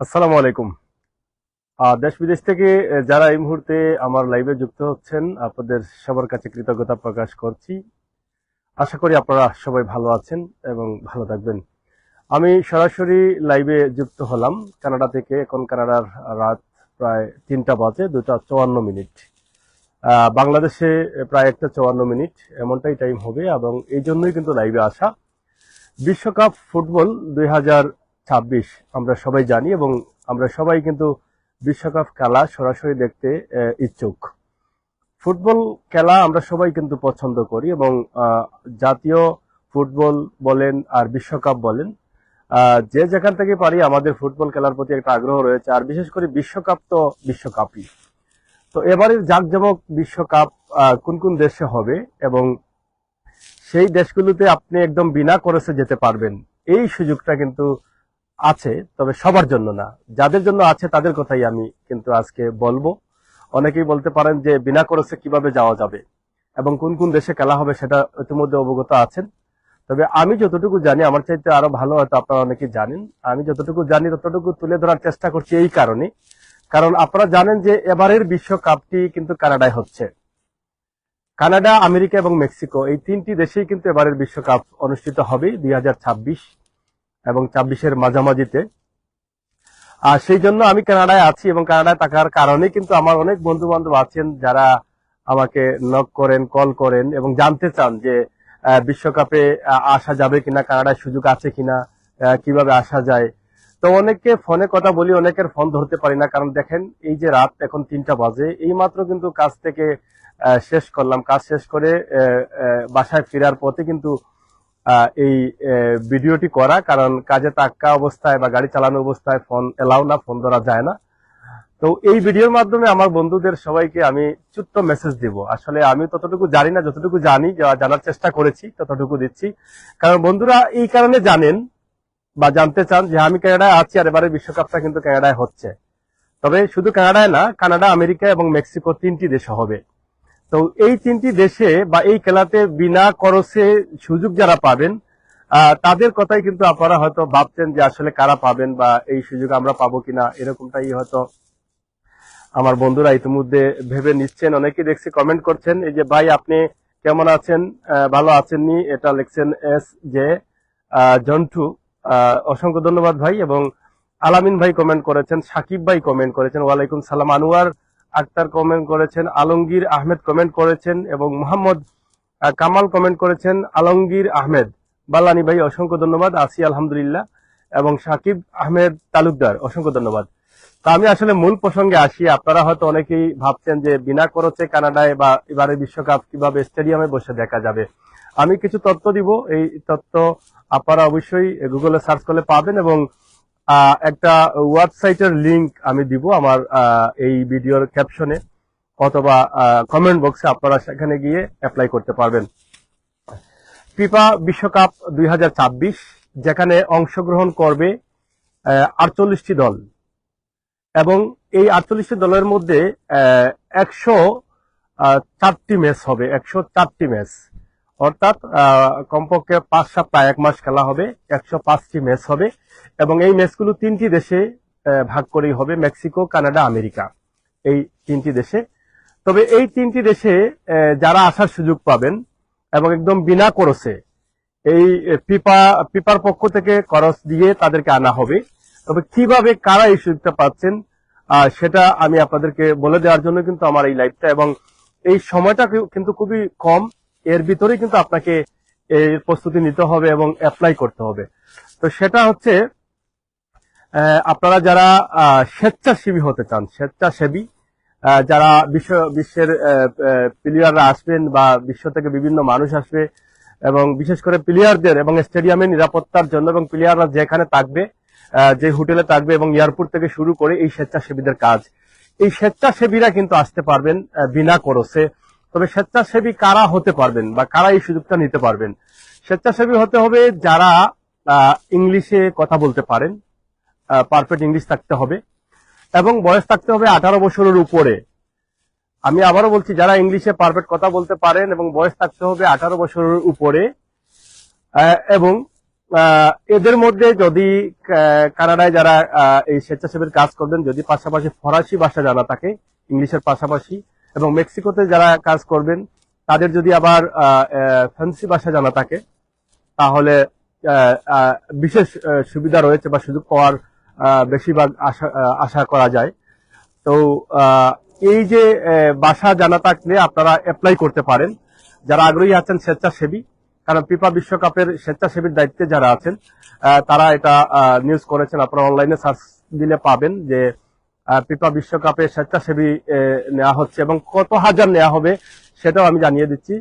আসসালামু আলাইকুম। দেশ বিদেশ থেকে যারা এই মুহূর্তে আমার লাইভে যুক্ত হচ্ছেন, আপনাদের সবার কাছে কৃতজ্ঞতা প্রকাশ করছি। আশা করি আপনারা সবাই ভালো আছেন এবং ভালো থাকবেন। আমি সরাসরি লাইভে যুক্ত হলাম। কানাডা থেকে, এখন কানাডার রাত প্রায় তিনটা বাজে, দুটা চুয়ান্ন মিনিট। বাংলাদেশে প্রায় একটা চুয়ান্ন মিনিট, এমনটাই টাইম হবে এবং এই জন্যই কিন্তু লাইভে আসা। বিশ্বকাপ ফুটবল দুই হাজার ছাব্বিশ। আমরা সবাই জানি এবং আমরা সবাই কিন্তু বিশ্বকাপ খেলা সরাসরি দেখতে ইচ্ছুক। ফুটবল খেলা আমরা সবাই কিন্তু পছন্দ করি এবং জাতীয় ফুটবল বলেন আর বিশ্বকাপ বলেন যে যেখান থেকে পারি আমাদের ফুটবল খেলার প্রতি একটা আগ্রহ রয়েছে। আর বিশেষ করে বিশ্বকাপ তো বিশ্বকাপই। তো এবারের জাঁকজমক বিশ্বকাপ কোন কোন দেশে হবে এবং সেই দেশগুলোতে আপনি একদম বিনা খরচে যেতে পারবেন। এই সুযোগটা কিন্তু আছে, তবে সবার জন্য না। যাদের জন্য আছে, তাদের কথাই আমি কিন্তু আজকে বলব। অনেকেই বলতে পারেন যে, বিনা খরচে কীভাবে যাওয়া যাবে এবং কোন কোন দেশে খেলা হবে সেটা ইতিমধ্যে অবগত আছেন। তবে আমি যতটুকু জানি, আমার চাইতে আরও ভালো হয়তো আপনারা অনেকেই জানেন, আমি যতটুকু জানি, ততটুকু তুলে ধরার চেষ্টা করছি এই কারণে। কারণ আপনারা জানেন যে, এবারের বিশ্বকাপটি কিন্তু কানাডায় হচ্ছে। কানাডা, আমেরিকা এবং মেক্সিকো এই তিনটি দেশেই কিন্তু এবারের বিশ্বকাপ অনুষ্ঠিত হবে দুই হাজার ছাব্বিশ। এবং ছাব্বিশের মাঝামাঝিতে। আর সেই জন্য আমি কানাডায় আছি এবং কানাডায় থাকার কারণে কিন্তু আমার অনেক বন্ধু বান্ধব আছেন যারা আমাকে নক করেন কল করেন এবং জানতে চান যে বিশ্বকাপে আসা যাবে কিনা, কানাডায় সুযোগ আছে কিনা কীভাবে আসা যায়। তো অনেককে ফোনে কথা বলি, অনেকের ফোন ধরতে পারি না, কারণ দেখেন, এই যে রাত এখন তিনটা বাজে, এই মাত্র কিন্তু কাজ থেকে শেষ করলাম। কাজ শেষ করে বাসায় ফেরার পথে কিন্তু এই ভিডিওটি করা, কারণ কাজে তাক্কা অবস্থায় বা গাড়ি চালানো অবস্থায় ফোন এলাও না ফোন ধরা যায় না। তো এই ভিডিওর মাধ্যমে আমার বন্ধুদের সবাইকে আমি ছোট্ট মেসেজ দিব। আসলে আমি ততটুকু জানি না, যতটুকু জানি জানার চেষ্টা করেছি, ততটুকু দিচ্ছি। কারণ বন্ধুরা এই কারণে জানেন বা জানতে চান যে আমি কানাডায় আছি আর এবারে বিশ্বকাপটা কিন্তু কানাডায় হচ্ছে। তবে শুধু কানাডায় না, কানাডা, আমেরিকা এবং মেক্সিকো তিনটি দেশে হবে। তো এই তিনটি দেশে বা এই খেলাতে বিনা খরচে সুযোগ যারা পাবেন তাদের কথাই কিন্তু আপনারা হয়তো ভাবছেন যে আসলে কারা পাবেন বা এই সুযোগ আমরা পাবো কিনা, এরকমটাই হয়তো আমার বন্ধুরা ইতিমধ্যে ভেবে নিচ্ছেন। অনেকেই দেখছি কমেন্ট করছেন, এই যে, ভাই, আপনি কেমন আছেন? ভালো আছেননি? এটা লিখছেন এস যে জন্টু। অসংখ্য ধন্যবাদ ভাই এবং আলামিন ভাই কমেন্ট করেছেন, সাকিব ভাই কমেন্ট করেছেন, ওয়ালাইকুম সালাম। আনোয়ার আক্তার কমেন্ট করেছেন, আলমগীর আহমেদ কমেন্ট করেছেন এবং মোহাম্মদ কামাল কমেন্ট করেছেন, আলমগীর আহমেদ। বাল্লানি ভাই, অসংখ্য ধন্যবাদ। আসি, আলহামদুলিল্লাহ। এবং সাকিব আহমেদ তালুকদার, অসংখ্য ধন্যবাদ। তো আমি আসলে মূল প্রসঙ্গে আসি। আপনারা হয়তো অনেকেই ভাবছেন যে বিনা খরচে কানাডায় বা এবারে বিশ্বকাপ কীভাবে স্টেডিয়ামে বসে দেখা যাবে। আমি কিছু তথ্য দিব। এই তথ্য আপনারা অবশ্যই গুগলে সার্চ করলে পাবেন এবং একটা ওয়েবসাইটের লিংক আমি দিব আমার এই ভিডিওর ক্যাপশনে অথবা কমেন্ট বক্সে আপনারা সেখানে গিয়ে অ্যাপ্লাই করতে পারবেন। ফিফা বিশ্বকাপ দুই যেখানে অংশগ্রহণ করবে আটচল্লিশটি দল। এবং এই আটচল্লিশটি দলের মধ্যে একশো চারটি ম্যাচ হবে, একশো চারটি ম্যাচ অর্থাৎ কমপক্ষে পাঁচ সপ্তাহ, এক মাস খেলা হবে, একশো পাঁচটি ম্যাচ হবে, এবং এই ম্যাচগুলো তিনটি দেশে ভাগ করেই হবে, মেক্সিকো, কানাডা, আমেরিকা, এই তিনটি দেশে। তবে এই তিনটি দেশে যারা আসার সুযোগ পাবেন, এবং একদম বিনা খরচে এই পিপা পিপার পক্ষ থেকে খরচ দিয়ে তাদেরকে আনা হবে। তবে কীভাবে কারা এই সুযোগটা পাচ্ছেন সেটা আমি আপনাদেরকে বলে দেওয়ার জন্য কিন্তু আমার এই লাইভটা এবং এই সময়টা কিন্তু খুবই কম। এর ভিতরে কিন্তু আপনাকে এর প্রস্তুতি নিতে হবে এবং অ্যাপ্লাই করতে হবে। তো সেটা হচ্ছে আপনারা যারা স্বেচ্ছাসেবী হতে চান, স্বেচ্ছাসেবী যারা বিশ্ব, বিশ্বের প্লেয়াররা আসবেন বা বিশ্ব থেকে বিভিন্ন মানুষ আসবে এবং বিশেষ করে প্লেয়ারদের এবং স্টেডিয়ামের নিরাপত্তার জন্য এবং প্লেয়াররা যেখানে থাকবে যে হোটেলে থাকবে এবং এয়ারপোর্ট থেকে শুরু করে এই স্বেচ্ছাসেবীদের কাজ। এই স্বেচ্ছাসেবীরা কিন্তু আসতে পারবেন বিনা খরচে। তবে স্বেচ্ছাসেবী কারা হতে পারবেন বা কারা এই সুযোগটা নিতে পারবেন? স্বেচ্ছাসেবী হতে হবে যারা ইংলিশে কথা বলতে পারেন পারফেক্ট ইংলিশ থাকতে হবে এবং বয়স থাকতে হবে আঠারো বছরের উপরে। আমি আবারও বলছি, যারা ইংলিশে পারফেক্ট কথা বলতে পারেন এবং বয়স থাকতে হবে আঠারো বছরের উপরে এবং এদের মধ্যে যদি কানাডায় যারা এই স্বেচ্ছাসেবীর কাজ করবেন, যদি পাশাপাশি ফরাসি ভাষা জানা থাকে, ইংলিশের পাশাপাশি এবং মেক্সিকোতে যারা কাজ করবেন, তাদের যদি আবার ফ্রান্সি ভাষা জানা থাকে, তাহলে বিশেষ সুবিধা রয়েছে বা সুযোগ পাওয়ার বেশিরভাগ আশা আশা করা যায়। তো এই যে ভাষা জানা থাকলে আপনারা অ্যাপ্লাই করতে পারেন। যারা আগ্রহী আছেন, স্বেচ্ছাসেবী, কারণ পিপা বিশ্বকাপের স্বেচ্ছাসেবীর দায়িত্বে যারা আছেন তারা এটা নিউজ করেছেন। আপনারা অনলাইনে সার্চ দিলে পাবেন যে ফিফা বিশ্বকাপে স্বেচ্ছাসেবী নেওয়া হচ্ছে এবং কত হাজার নেওয়া হবে সেটাও আমি জানিয়ে দিচ্ছি।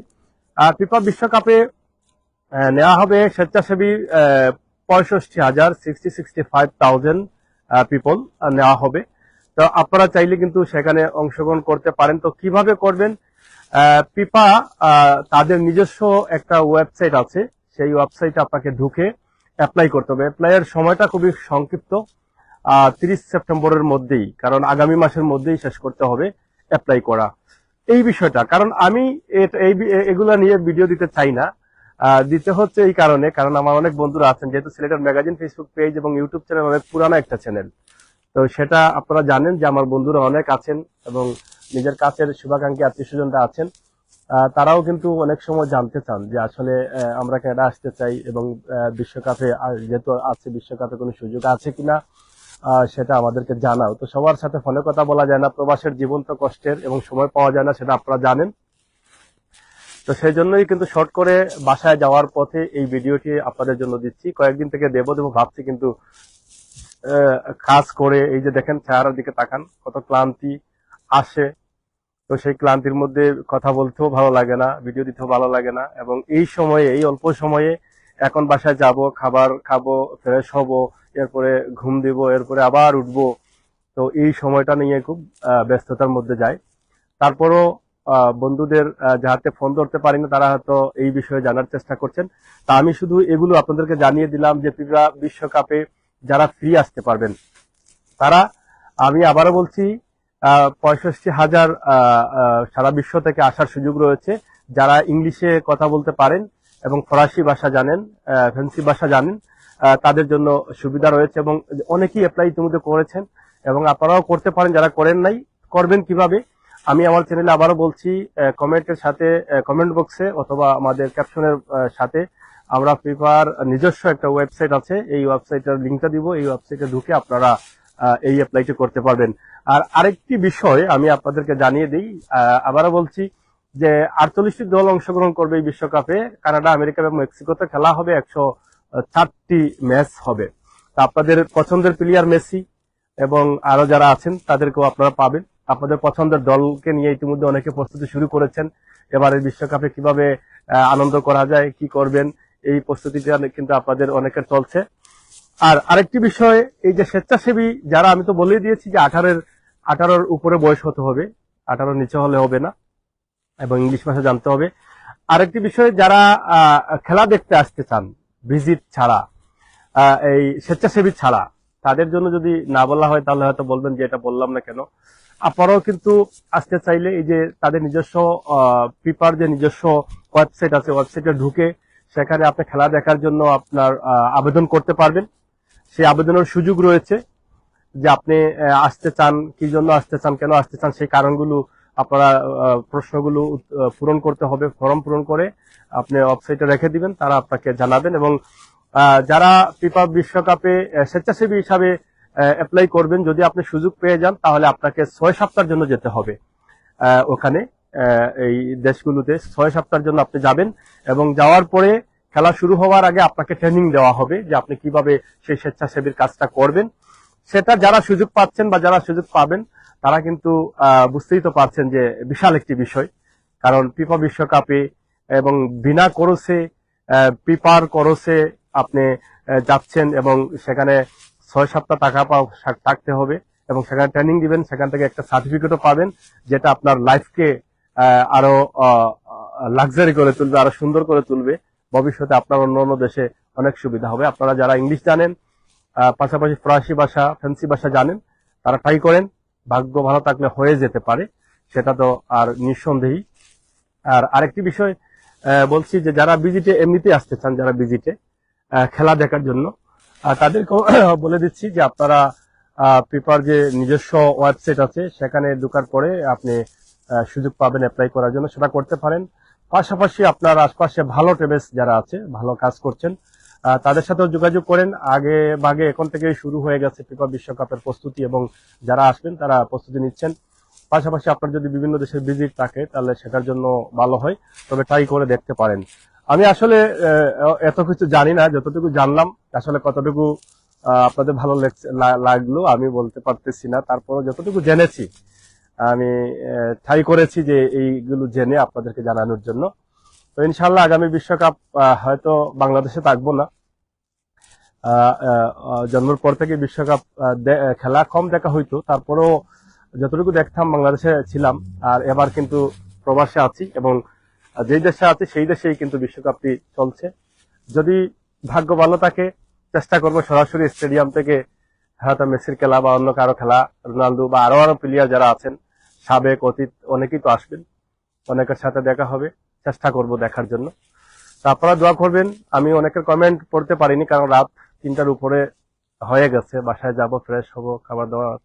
ফিফা বিশ্বকাপে নেওয়া হবে স্বেচ্ছাসেবী পঁয়ষট্টি হাজার sixty sixty five thousand people নেওয়া হবে। তো আপনারা চাইলে কিন্তু সেখানে অংশগ্রহণ করতে পারেন। তো কীভাবে করবেন? পিপা তাদের নিজস্ব একটা ওয়েবসাইট আছে। সেই ওয়েবসাইটে আপনাকে ঢুকে অ্যাপ্লাই করতে হবে। অ্যাপ্লাইয়ের সময়টা খুবই সংক্ষিপ্ত। তিরিশ সেপ্টেম্বরের মধ্যেই, কারণ আগামী মাসের মধ্যেই শেষ করতে হবে অ্যাপ্লাই করা। এই বিষয়টা, কারণ আমি এগুলা নিয়ে ভিডিও দিতে চাই না। দিতে হচ্ছে এই কারণে, কারণ আমার অনেক বন্ধুরা আছেন, যেহেতু সিলেটের ম্যাগাজিন ফেসবুক পেজ এবং ইউটিউব চ্যানেল অনেক পুরানো একটা চ্যানেল তো সেটা আপনারা জানেন যে আমার বন্ধুরা অনেক আছেন এবং নিজের কাছের শুভাকাঙ্ক্ষী আত্মীয় স্বজনরা আছেন। তারাও কিন্তু অনেক সময় জানতে চান যে আসলে আমরা কানাডা আসতে চাই এবং বিশ্বকাপে যেহেতু আছে বিশ্বকাপে কোনো সুযোগ আছে কিনা সেটা আমাদেরকে জানাও। তো সবার সাথে ফোনে কথা বলা যায় না, প্রবাসের জীবন তো কষ্টের এবং সময় পাওয়া যায় না, সেটা আপনারা জানেন। তো সেই জন্যই কিন্তু শর্ট করে বাসায় যাওয়ার পথে এই ভিডিওটি আপনাদের জন্য দিচ্ছি। কয়েকদিন থেকে দেবো দেবো ভাবছি, কিন্তু কাজ করে এই যে দেখেন চেহারার দিকে তাকান, কত ক্লান্তি আসে। তো সেই ক্লান্তির মধ্যে কথা বলতেও ভালো লাগে না ভিডিও দিতেও ভালো লাগে না। এবং এই সময়ে, এই অল্প সময়ে এখন বাসায় যাব, খাবার খাব ফ্রেশ হব, এরপরে ঘুম দিব, এরপরে আবার উঠবো। তো এই সময়টা নিয়ে খুব ব্যস্ততার মধ্যে যায় তারপরও বন্ধুদের যাহাতে ফোন ধরতে পারি না তারা হয়তো এই বিষয়ে জানার চেষ্টা করছেন। তা আমি শুধু এগুলো আপনাদেরকে জানিয়ে দিলাম যে ফিফা বিশ্বকাপে যারা ফ্রি আসতে পারবেন, তারা, আমি আবারও বলছি পঁয়ষট্টি হাজার সারা বিশ্ব থেকে আসার সুযোগ রয়েছে। যারা ইংলিশে কথা বলতে পারেন এবং ফরাসি ভাষা জানেন ফ্রান্সি ভাষা জানেন তাদের জন্য সুবিধা রয়েছে এবং অনেকেই অ্যাপ্লাই ইতিমধ্যে করেছেন এবং আপনারাও করতে পারেন, যারা করেন নাই, করবেন কীভাবে? আমি আমার চ্যানেলে আবারও বলছি কমেন্টের সাথে কমেন্ট বক্সে অথবা আমাদের ক্যাপশনের সাথে আমরা ফিফার নিজস্ব একটা ওয়েবসাইট আছে, এই ওয়েবসাইটের লিঙ্কটা দিব, এই ওয়েবসাইটে ঢুকে আপনারা এই অ্যাপ্লাইটি করতে পারবেন। আর আরেকটি বিষয় আমি আপনাদেরকে জানিয়ে দিই আবারও বলছি যে আটচল্লিশটি দল অংশগ্রহণ করবে এই বিশ্বকাপে, কানাডা, আমেরিকা এবং মেক্সিকোতে খেলা হবে, একশো চারটি ম্যাচ হবে। তা আপনাদের পছন্দের প্লেয়ার মেসি এবং আরও যারা আছেন, তাদেরকেও আপনারা পাবেন। আপনাদের পছন্দের দলকে নিয়ে ইতিমধ্যে অনেকে প্রস্তুতি শুরু করেছেন। এবারের বিশ্বকাপে কীভাবে আনন্দ করা যায়, কি করবেন, এই প্রস্তুতিটা কিন্তু আপনাদের অনেকের চলছে। আর আরেকটি বিষয়, এই যে স্বেচ্ছাসেবী যারা, আমি তো বলেই দিয়েছি যে আঠারোর আঠারোর উপরে বয়স হতে হবে আঠারোর নিচে হলে হবে না। এবং ইংলিশ ভাষা জানতে হবে। আরেকটি বিষয়, যারা খেলা দেখতে আসতে চান, ভিজিট ছাড়া এই স্বেচ্ছাসেবী ছাড়া, তাদের জন্য যদি না বলা হয়, তাহলে হয়তো বলবেন যে এটা বললাম না কেন। আপনারাও কিন্তু আসতে চাইলে এই যে তাদের নিজস্ব পিপার, যে নিজস্ব ওয়েবসাইট আছে, ওয়েবসাইটে ঢুকে সেখানে আপনি খেলা দেখার জন্য আপনার আবেদন করতে পারবেন। সেই আবেদনের সুযোগ রয়েছে যে আপনি আসতে চান, কি জন্য আসতে চান, কেন আসতে চান, সেই কারণগুলো আপনারা প্রশ্নগুলো পূরণ করতে হবে, ফর্ম পূরণ করে আপনি ওয়েবসাইটে রেখে দিবেন, তারা আপনাকে জানাবেন এবং যারা ফিফা বিশ্বকাপে স্বেচ্ছাসেবী হিসাবে অ্যাপ্লাই করবেন, যদি আপনি সুযোগ পেয়ে যান, তাহলে আপনাকে ছয় সপ্তাহের জন্য যেতে হবে। ওখানে এই দেশগুলোতে ছয় সপ্তাহের জন্য আপনি যাবেন এবং যাওয়ার পরে খেলা শুরু হওয়ার আগে আপনাকে ট্রেনিং দেওয়া হবে যে আপনি কীভাবে সেই স্বেচ্ছাসেবীর কাজটা করবেন। সেটা যারা সুযোগ পাচ্ছেন বা যারা সুযোগ পাবেন তারা কিন্তু বুঝতেই তো পারছেন যে বিশাল একটি বিষয়। কারণ ফিফা বিশ্বকাপে এবং বিনা করসে পিপার করসে আপনি যাচ্ছেন এবং সেখানে ছয় সপ্তাহ টাকা থাকতে হবে এবং সেখানে ট্রেনিং দিবেন, সেখান থেকে একটা সার্টিফিকেটও পাবেন, যেটা আপনার লাইফকে আরও লাক্সারি করে তুলবে, আরও সুন্দর করে তুলবে। ভবিষ্যতে আপনার অন্য অন্য দেশে অনেক সুবিধা হবে। আপনারা যারা ইংলিশ জানেন পাশাপাশি ফরাসি ভাষা, ফ্রান্সি ভাষা জানেন, তারা ট্রাই করেন। ভাগ্য ভালো থাকলে হয়ে যেতে পারে, সেটা তো আর নিঃসন্দেহী আর আরেকটি বিষয় বলছি যে যারা ভিজিটে এমনিতে আসতে চান, যারা ভিজিটে খেলা দেখার জন্য তাদেরকেও বলে দিচ্ছি যে আপনারা পেপার যে নিজস্ব ওয়েবসাইট আছে, সেখানে ঢোকার পরে আপনি সুযোগ পাবেন অ্যাপ্লাই করার জন্য, সেটা করতে পারেন। পাশাপাশি আপনার আশপাশে ভালো টেবেস যারা আছে, ভালো কাজ করছেন তাদের সাথেও যোগাযোগ করেন। আগে ভাগে এখন থেকে শুরু হয়ে গেছে ফিফা বিশ্বকাপের প্রস্তুতি এবং যারা আসবেন তারা প্রস্তুতি নিচ্ছেন। পাশাপাশি আপনার যদি বিভিন্ন দেশের ভিজিট থাকে তাহলে সেটার জন্য ভালো হয়, তবে ট্রাই করে দেখতে পারেন। আমি আসলে এত কিছু জানি না, যতটুকু জানলাম, আসলে কতটুকু আপনাদের ভালো লাগল আমি বলতে পারতেছি না। তারপরে যতটুকু জেনেছি, আমি ট্রাই করেছি যে এইগুলো জেনে আপনাদেরকে জানানোর জন্য। তো ইনশাল্লাহ আগামী বিশ্বকাপ হয়তো বাংলাদেশে থাকব না। জন্মের পর থেকে বিশ্বকাপ খেলা কম দেখা হইতো। তারপরেও যতটুকু দেখতাম বাংলাদেশে ছিলাম, আর এবার কিন্তু প্রবাসে আছি এবং যেই দেশে আছি সেই দেশেই কিন্তু বিশ্বকাপটি চলছে। যদি ভাগ্য ভালো থাকে, চেষ্টা করব সরাসরি স্টেডিয়াম থেকে হয়তো মেসির খেলা বা অন্য কারও খেলা, রোনালদো বা আরও আরও প্লেয়ার যারা আছেন, সাবেক অতীত অনেকেই তো আসবেন, অনেকের সাথে দেখা হবে। চেষ্টা করব দেখার জন্য। তো আপনারা দোয়া করবেন, আমি অনেকের কমেন্ট পড়তে পারিনি, কারণ রাত তিনটার উপরে হয়ে গেছে, বাসায় যাব ফ্রেশ হব, খাবার দাবার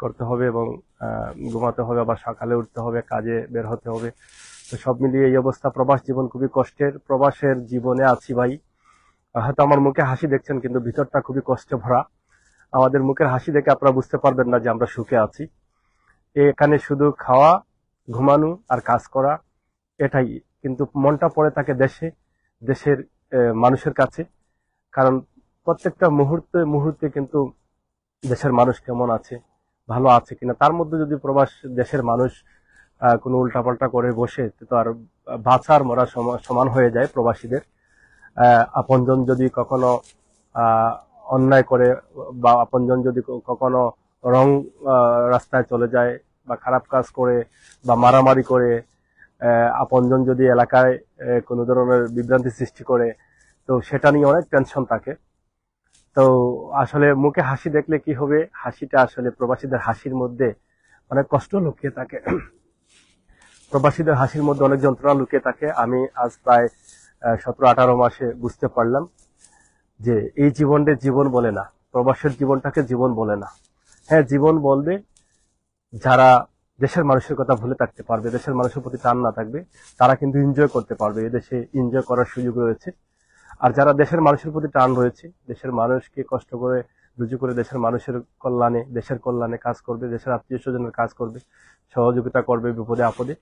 করতে হবে এবং ঘুমাতে হবে, আবার সকালে উঠতে হবে, কাজে বের হতে হবে। তো সব মিলিয়ে এই অবস্থা, প্রবাস জীবন খুবই কষ্টের, প্রবাসের জীবনে আছি ভাই। হয়তো আমার মুখে হাসি দেখছেন, কিন্তু ভিতরটা খুবই কষ্টে ভরা আমাদের মুখের হাসি দেখে আপনারা বুঝতে পারবেন না যে আমরা সুখে আছি। এখানে শুধু খাওয়া, ঘুমানো আর কাজ করা, এটাই কিন্তু মনটা পড়ে থাকে দেশে, দেশের মানুষের কাছে। কারণ প্রত্যেকটা মুহূর্তে মুহূর্তে কিন্তু দেশের মানুষ কেমন আছে, ভালো আছে কিনা, তার মধ্যে যদি প্রবাস দেশের মানুষ কোনো উল্টাপাল্টা করে বসে, তো আর বাঁচার মরা সম- সমান হয়ে যায় প্রবাসীদের। আপনজন যদি কখনো অন্যায় করে বা আপনজন যদি কখনো রং রাস্তায় চলে যায় বা খারাপ কাজ করে বা মারামারি করে আপনজন যদি এলাকায় কোনো ধরনের বিভ্রান্তি সৃষ্টি করে, তো সেটা নিয়ে অনেক টেনশন থাকে। তো আসলে মুখে হাসি দেখলে কি হবে? হাসিটা আসলে প্রবাসীদের হাসির মধ্যে অনেক কষ্ট লুকিয়ে থাকে। প্রবাসীদের হাসির মধ্যে অনেক যন্ত্রণা লুকিয়ে থাকে। আমি আজ প্রায় সতেরো আঠারো মাসে বুঝতে পারলাম যে এই জীবনটা জীবন বলে না। প্রবাসের জীবনটাকে জীবন বলে না। হ্যাঁ জীবন বলবে যারা দেশের মানুষের কথা ভুলে থাকতে পারবে, দেশের মানুষের প্রতি টান না থাকবে, তারা কিন্তু এনজয় করতে পারবে, এদেশে এনজয় করার সুযোগ রয়েছে। আর যারা দেশের মানুষের প্রতি টান রয়েছে, দেশের মানুষকে কষ্ট করে, রুজু করে দেশের মানুষের কল্যাণে, দেশের কল্যাণে কাজ করবে, দেশের আত্মীয় স্বজনের কাজ করবে, সহযোগিতা করবে বিপদে আপদে,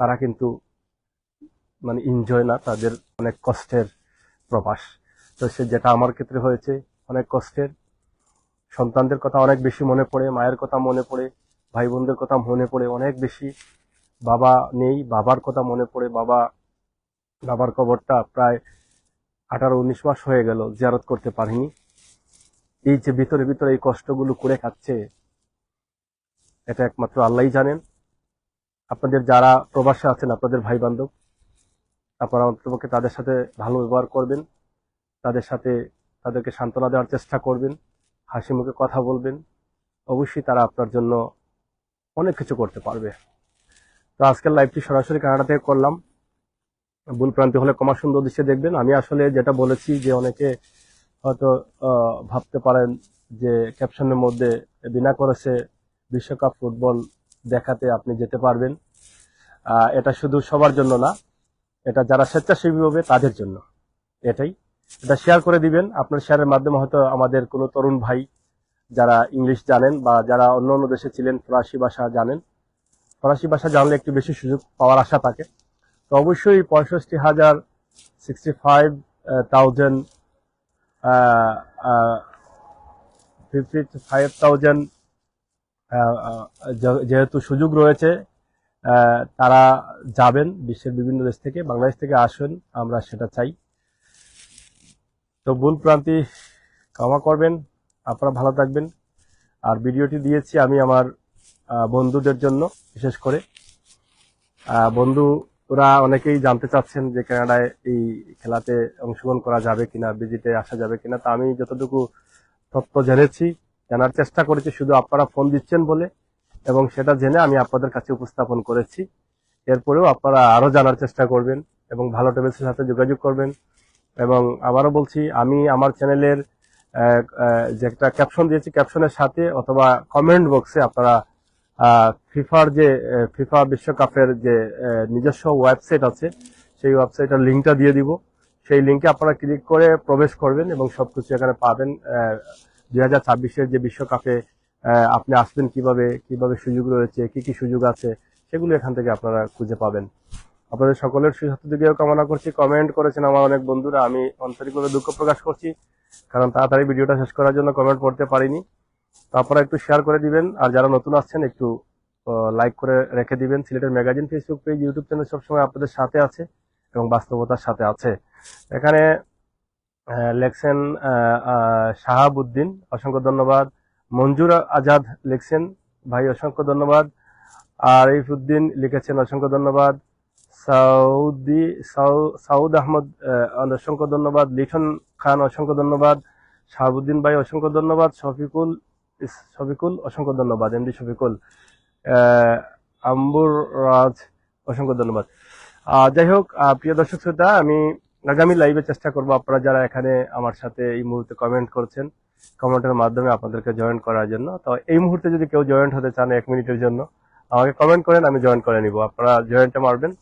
তারা কিন্তু মানে এনজয় না, তাদের অনেক কষ্টের প্রবাস। তো সে যেটা আমার ক্ষেত্রে হয়েছে, অনেক কষ্টের। সন্তানদের কথা অনেক বেশি মনে পড়ে, মায়ের কথা মনে পড়ে ভাই বোনদের কথা মনে পড়ে অনেক বেশি। বাবা নেই, বাবার কথা মনে পড়ে। বাবা, বাবার কবরটা প্রায় আঠারো, উনিশ মাস হয়ে গেল জিয়ারত করতে পারিনি। এই যে ভিতরে ভিতরে এই কষ্টগুলো করে খাচ্ছে, এটা একমাত্র আল্লাহই জানেন। আপনাদের যারা প্রবাসে আছেন, আপনাদের ভাই বান্ধব আপনারা অন্ততপক্ষে তাদের সাথে ভালো ব্যবহার করবেন, তাদের সাথে তাদেরকে সান্ত্বনা দেওয়ার চেষ্টা করবেন হাসি মুখে কথা বলবেন। অবশ্যই তারা আপনার জন্য অনেক কিছু করতে পারবে। তো আজকের লাইভটি সরাসরি কানাডা থেকে করলাম। ভুল প্রান্তি হলে কমা সুন্দর দৃশ্যে দেখবেন। আমি আসলে যেটা বলেছি যে অনেকে হয়তো ভাবতে পারেন যে ক্যাপশনের মধ্যে বিনা করেছে বিশ্বকাপ ফুটবল দেখাতে আপনি যেতে পারবেন। এটা শুধু সবার জন্য না, এটা যারা স্বেচ্ছাসেবী হবে তাদের জন্য। এটাই। এটা শেয়ার করে দিবেন। আপনার শেয়ারের মাধ্যমে হয়তো আমাদের কোনো তরুণ ভাই যারা ইংলিশ জানেন বা যারা অন্য অন্য দেশে ছিলেন, ফরাসি ভাষা জানেন। ফরাসি ভাষা জানলে একটু বেশি সুযোগ পাওয়ার আশা থাকে। তো অবশ্যই পঁয়ষট্টি হাজার sixty five thousand fifty five thousand যেহেতু সুযোগ রয়েছে তারা যাবেন বিশ্বের বিভিন্ন দেশ থেকে, বাংলাদেশ থেকে আসেন, আমরা সেটা চাই। তো ভুল প্রান্তি ক্ষমা করবেন। আপনারা ভালো থাকবেন। আর ভিডিওটি দিয়েছি আমি আমার বন্ধুদের জন্য, বিশেষ করে। বন্ধুরা অনেকেই জানতে চাচ্ছেন যে কানাডায় এই খেলাতে অংশগ্রহণ করা যাবে কিনা, ভিজিটে আসা যাবে কিনা। তা আমি যতটুকু তথ্য জেনেছি, জানার চেষ্টা করেছি, শুধু আপনারা ফোন দিচ্ছেন বলে। এবং সেটা জেনে আমি আপনাদের কাছে উপস্থাপন করেছি। এরপরেও আপনারা আরও জানার চেষ্টা করবেন এবং ভালো টেবিলসের সাথে যোগাযোগ করবেন। এবং আবারও বলছি, আমি আমার চ্যানেলের যে একটা ক্যাপশন দিয়েছি ক্যাপশনের সাথে অথবা কমেন্ট বক্সে আপনারা ফিফার যে ফিফা বিশ্বকাপের যে নিজস্ব ওয়েবসাইট আছে, সেই ওয়েবসাইটের লিঙ্কটা দিয়ে দিব। সেই লিঙ্কে আপনারা ক্লিক করে প্রবেশ করবেন এবং সবকিছু এখানে পাবেন। দুই হাজার ছাব্বিশের যে বিশ্বকাপে আপনি আসবেন কীভাবে কীভাবে সুযোগ রয়েছে, কি কি সুযোগ আছে, সেগুলো এখান থেকে আপনারা খুঁজে পাবেন। আপনাদের সকলের সুস্বাস্থ্য দিকেও কামনা করছি। কমেন্ট করেছেন আমার অনেক বন্ধুরা। আমি আন্তরিকভাবে দুঃখ প্রকাশ করছি, কারণ তাড়াতাড়ি ভিডিওটা শেষ করার জন্য কমেন্ট পড়তে পারিনি। তো আপনারা একটু শেয়ার করে দিবেন, আর যারা নতুন আসছেন, একটু লাইক করে রেখে দিবেন। সিলেটের magazine Facebook page YouTube channel সবসময় আপনাদের সাথে আছে এবং বাস্তবতার সাথে আছে। এখানে লেখছেন শাহাবুদ্দিন, অসংখ্য ধন্যবাদ। মঞ্জুর আজাদ লিখছেন, ভাই, অসংখ্য ধন্যবাদ। আরিফ উদ্দিন লিখেছেন, অসংখ্য ধন্যবাদ। সাউ- সাউদ আহমদ অসংখ্য ধন্যবাদ। লিটন খান, অসংখ্য ধন্যবাদ। শাহাবুদ্দিন ভাই, অসংখ্য ধন্যবাদ। শফিকুল শফিকুল, অসংখ্য ধন্যবাদ। এমডি শফিকুল। আম্বুর রাজ, অসংখ্য ধন্যবাদ। যাই হোক প্রিয় দর্শক শ্রোতা, আমি আগামী লাইভে চেষ্টা করব আপনারা যারা এখানে আমার সাথে এই মুহূর্তে কমেন্ট করছেন কমেন্টের মাধ্যমে আপনাদেরকে জয়েন করার জন্য। তো এই মুহূর্তে যদি কেউ জয়েন্ট হতে চান এক মিনিটের জন্য, আমাকে কমেন্ট করেন, আমি জয়েন করে নিব। আপনারা জয়েন্টে মারবেন।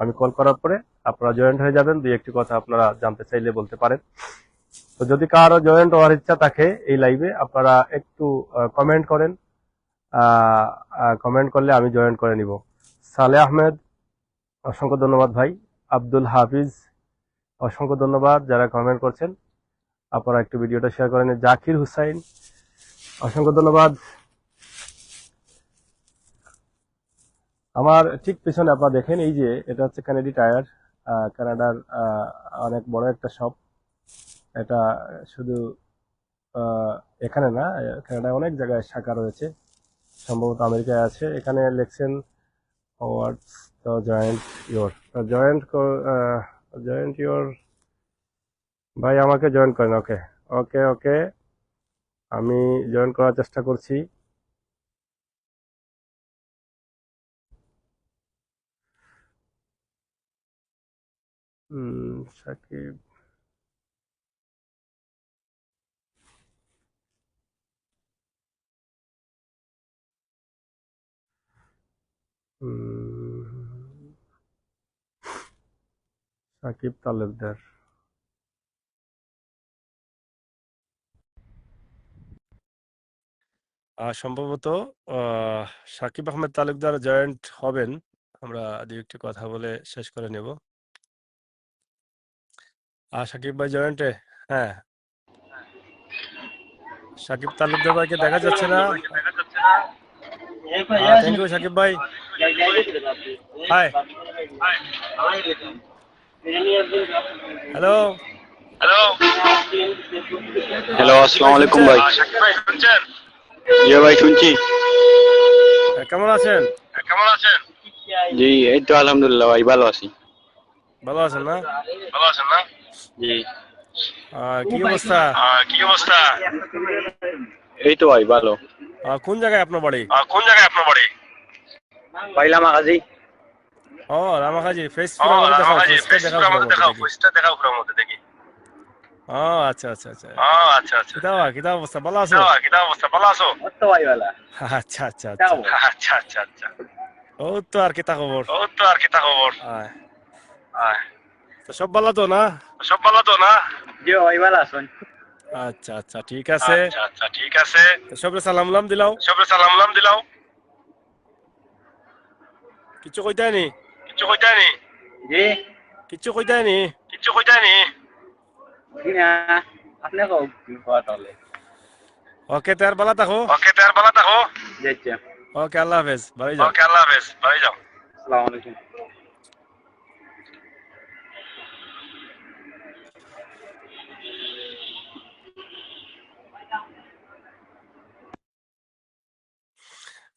আমি কল করার পরে আপনারা জয়েন্ট হয়ে যাবেন, দুই একটি কথা আপনারা জানতে চাইলে বলতে পারেন। তো যদি কারও জয়েন্ট হওয়ার ইচ্ছা থাকে এই লাইভে, আপনারা একটু কমেন্ট করেন। কমেন্ট করলে আমি জয়েন করে নিব। সালে আহমেদ, অসংখ্য ধন্যবাদ ভাই। আব্দুল হাফিজ, অসংখ্য ধন্যবাদ যারা কমেন্ট করছেন। আপনারা একটু ভিডিওটা শেয়ার করেন। জাকির হুসাইন, অসংখ্য ধন্যবাদ। আমার ঠিক পেছনে আপনারা দেখেন, এই যে এটা হচ্ছে কানাডি টায়ার কানাডার অনেক বড় একটা শপ এটা শুধু এখানে না কানাডায় অনেক জায়গায় শাখা রয়েছে। সম্ভবত আমেরিকায় আছে। এখানে লেখছেন what's the joint your joint joint your ভাই আমাকে জয়েন করেন ওকে ওকে ওকে আমি জয়েন করার চেষ্টা করছি। সাকিব। সাকিব তালুকদার সম্ভবত সাকিব আহমেদ তালুকদার জয়েন্ট হবেন। আমরা দু একটি কথা বলে শেষ করে নেব। আর সাকিব ভাই জয়েন্টে হ্যাঁ। সাকিব তালুকদার ভাইকে দেখা যাচ্ছে না? থ্যাংক ইউ সাকিব ভাই। হাই হ্যালো হ্যালো আসসালামু আলাইকুম ভাই। সাকিব ভাই শুনছেন? জি ভাই শুনছি। কেমন আছেন? কেমন আছেন? জি এই তো আলহামদুলিল্লাহ ভাই ভালো আছি। ভালো আছেন না? ভালো আছেন না? জি। কি অবস্থা? কি অবস্থা? এই তো ভাই ভালো। কোন জায়গায় আপনার বাড়ি? কোন জায়গায় আপনার বাড়ি? পাইলাম আগাজি ও রামাকাজি ফেস দেখাও ফেসটা দেখাও পুরো মধ্যে দেখি। ও আচ্ছা আচ্ছা আচ্ছা। ও আচ্ছা আচ্ছা অবস্থা ভালো আছো? কিতাব অবস্থা ভালো আছো? তো ভাই ভালো। আচ্ছা আচ্ছা আচ্ছা। আচ্ছা আচ্ছা আচ্ছা। ও তো আর কিতা খবর? ও তো আর কিতা খবর? তো সব ভালো তো না? সব ভালো তো না? জি ভাই ভালো আছেন আচ্ছা আচ্ছা ঠিক আছে। আচ্ছা আচ্ছা ঠিক আছে। সবরে সালাম লাম দিলাও। সবরে সালাম লাম দিলাও। কিছু কইতাই নি? কিছু কইতাই নি? জি। কিছু কইতাই নি? কিছু কইতাই নি? আপনি কও কি কথা ওকে তার বালা থাকো। ওকে তার বালা থাকো। যাচ্ছে ওকে আল্লাহ হাফেজ। ভাই যাও। ওকে আল্লাহ হাফেজ। ভাই যাও। আসসালামু আলাইকুম।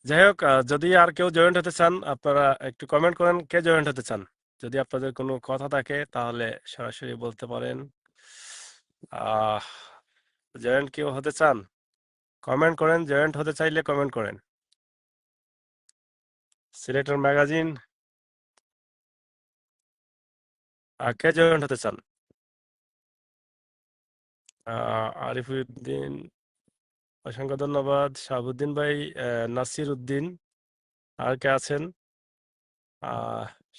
যাই হোক যদি আর কেউ জয়েন্ট হতে চান, আপনারা একটু কমেন্ট করেন কে জয়েন্ট হতে চান। যদি আপনাদের কোনো কথা থাকে, তাহলে সরাসরি বলতে পারেন। আহ জয়েন্ট কেউ হতে চান কমেন্ট করেন। জয়েন্ট হতে চাইলে কমেন্ট করেন। সিলেটের ম্যাগাজিন কে জয়েন্ট হতে চান? আরিফুদ্দিন অসংখ্য ধন্যবাদ। শাহাবুদ্দিন ভাই নাসির উদ্দিন আর কে আছেন?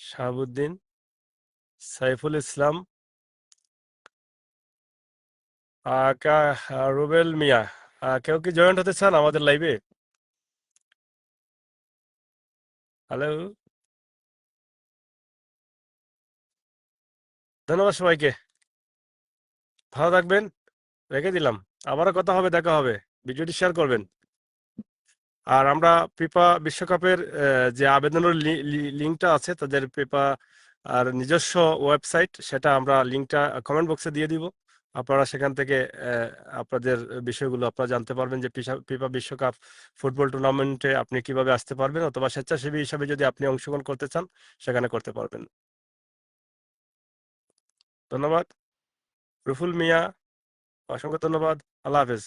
শাহাবুদ্দিন, সাইফুল ইসলাম রুবেল মিয়া কেউ কি জয়েন্ট হতে চান আমাদের লাইভে হ্যালো ধন্যবাদ সবাইকে। ভালো থাকবেন। রেখে দিলাম। আবারও কথা হবে, দেখা হবে। ভিডিওটি শেয়ার করবেন। আর আমরা ফিফা বিশ্বকাপের যে আবেদনের লিঙ্কটা আছে, তাদের ফিফা, আর নিজস্ব ওয়েবসাইট, সেটা আমরা লিঙ্কটা কমেন্ট বক্সে দিয়ে দিব। আপনারা সেখান থেকে আপনাদের বিষয়গুলো আপনারা জানতে পারবেন যে ফিফা বিশ্বকাপ ফুটবল টুর্নামেন্টে আপনি কীভাবে আসতে পারবেন, অথবা স্বেচ্ছাসেবী হিসাবে যদি আপনি অংশগ্রহণ করতে চান, সেখানে করতে পারবেন। ধন্যবাদ। রুফুল মিয়া, অসংখ্য ধন্যবাদ। আল্লাহ হাফেজ।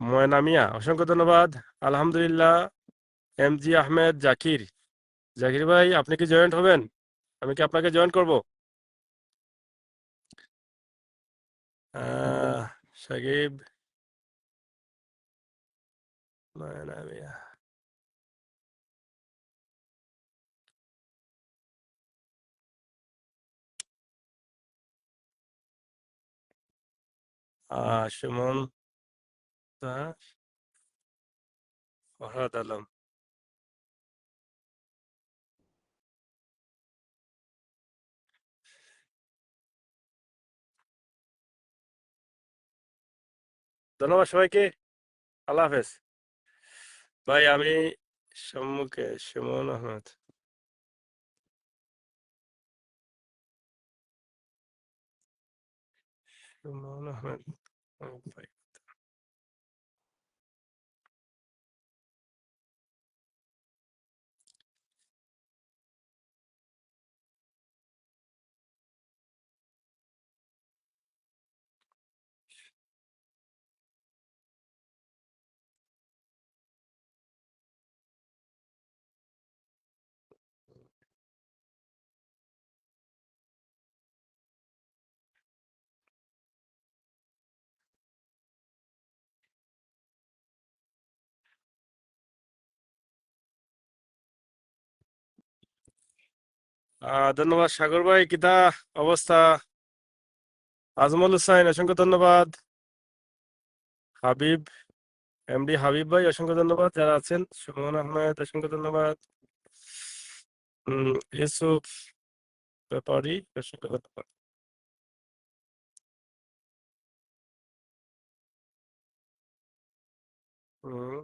ময়না মিয়া অসংখ্য ধন্যবাদ। আলহামদুলিল্লাহ এম জি আহমেদ জাকির। জাকির ভাই আপনি কি জয়েন্ট হবেন? আমি কি আপনাকে জয়েন করব? আহ সাকিব। ময়না মিয়া। সুমন। দাস ফরহাদ আলম ধন্যবাদ সবাইকে আল্লাহ হাফেজ ভাই আমি সম্মুখে সুমন আহমেদ সুমন আহমেদ ভাই ধন্যবাদ সাগর ভাই কিতা অবস্থা? আজমল হুসাইন অসংখ্য ধন্যবাদ। হাবিব এমডি হাবিব ভাই অসংখ্য ধন্যবাদ। যারা আছেন সুমন আহমেদ অসংখ্য ধন্যবাদ। ইউসুফ ব্যাপারী অসংখ্য ধন্যবাদ। হুম,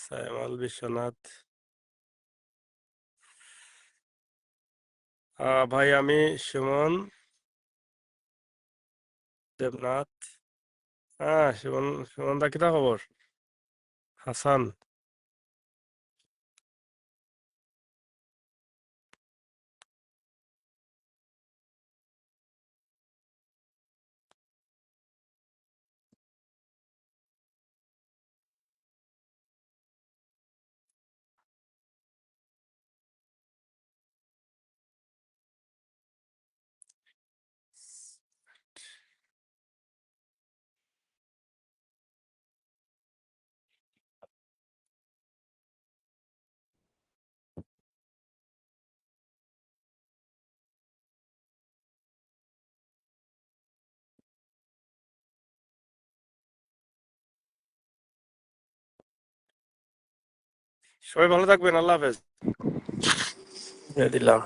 সায়মাল বিশ্বনাথ ভাই আমি সুমন দেবনাথ হ্যাঁ সুমন সুমন দা কিতা খবর হাসান সবাই ভালো থাকবেন আল্লাহ হাফেজ। দিলাম